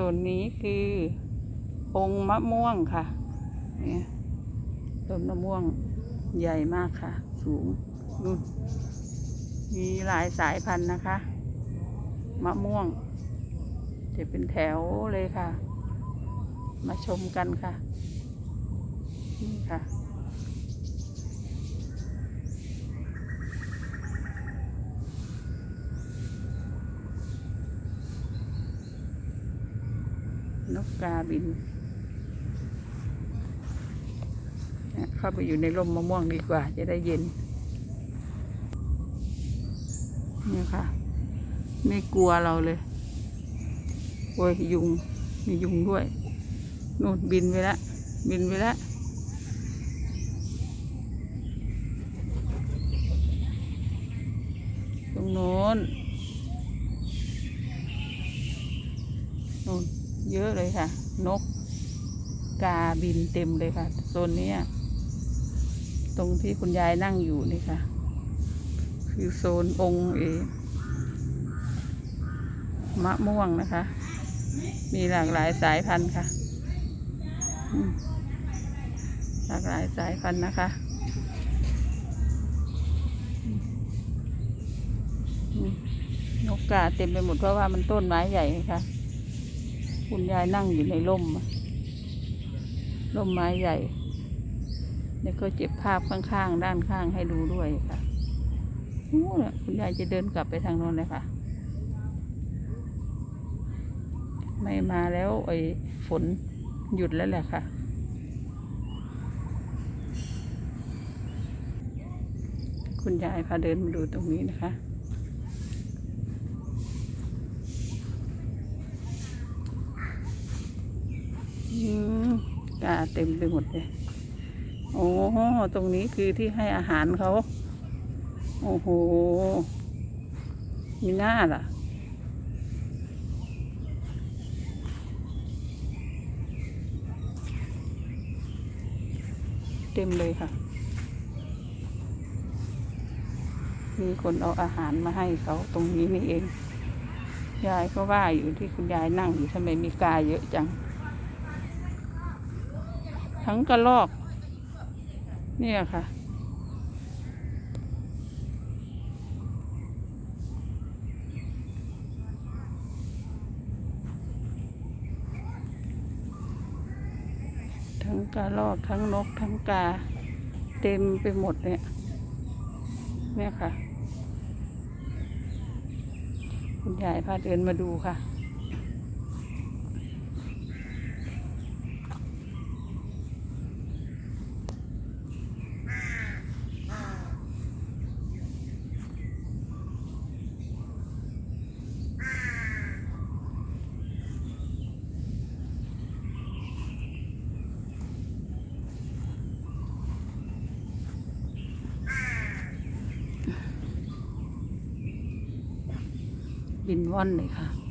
ส่วนนี้คือองค์มะม่วงค่ะเนี่ยต้นมะม่วงใหญ่มากค่ะ สูงนู่นมีหลายสายพันธุ์นะคะ มะม่วง จะเป็นแถวเลยค่ะ มาชมกันค่ะ นี่ค่ะ นกกาบินเข้าไปอยู่ในร่มมะม่วงดีกว่า จะได้เย็นนี่ค่ะ ไม่กลัวเราเลย โอ้ยยุง มียุงด้วยนู่นบินไปแล้วบินไปแล้วตรงโน้นนู่น เยอะเลยค่ะ นกกาบินเต็มเลยค่ะโซนนี้ตรงที่คุณยายนั่งอยู่นี่ค่ะ คือโซนองค์เอมะม่วงนะคะ มีหลากหลายสายพันธุ์ค่ะ หลากหลายสายพันธุ์นะคะนกกาเต็มไปหมดเพราะว่ามันต้นไม้ใหญ่ค่ะ คุณยายนั่งอยู่ในร่มร่มไม้ใหญ่ แล้วก็เจ็บภาพข้างๆ ด้านข้างให้ดูด้วยค่ะนู้นคุณยายจะเดินกลับไปทางโน้นเลยค่ะ ไม่มาแล้วไอ้ฝนหยุดแล้วแหละค่ะ คุณยายพาเดินมาดูตรงนี้นะคะ อืม กาเต็มไปหมดเลย โอ้โหตรงนี้คือที่ให้อาหารเขา โอ้โห มีหน้าล่ะ เต็มเลยค่ะ มีคนเอาอาหารมาให้เขาตรงนี้นี่เอง ยายก็ว่าอยู่ที่คุณยายนั่งอยู่ทำไมมีกาเยอะจัง ทั้งกระลอก เนี่ยค่ะ ทั้งกระรอกทั้งนกทั้งกา เต็มไปหมดเนี่ย เนี่ยค่ะ คุณยายพาเดินมาดูค่ะ บินว่อนเลยค่ะ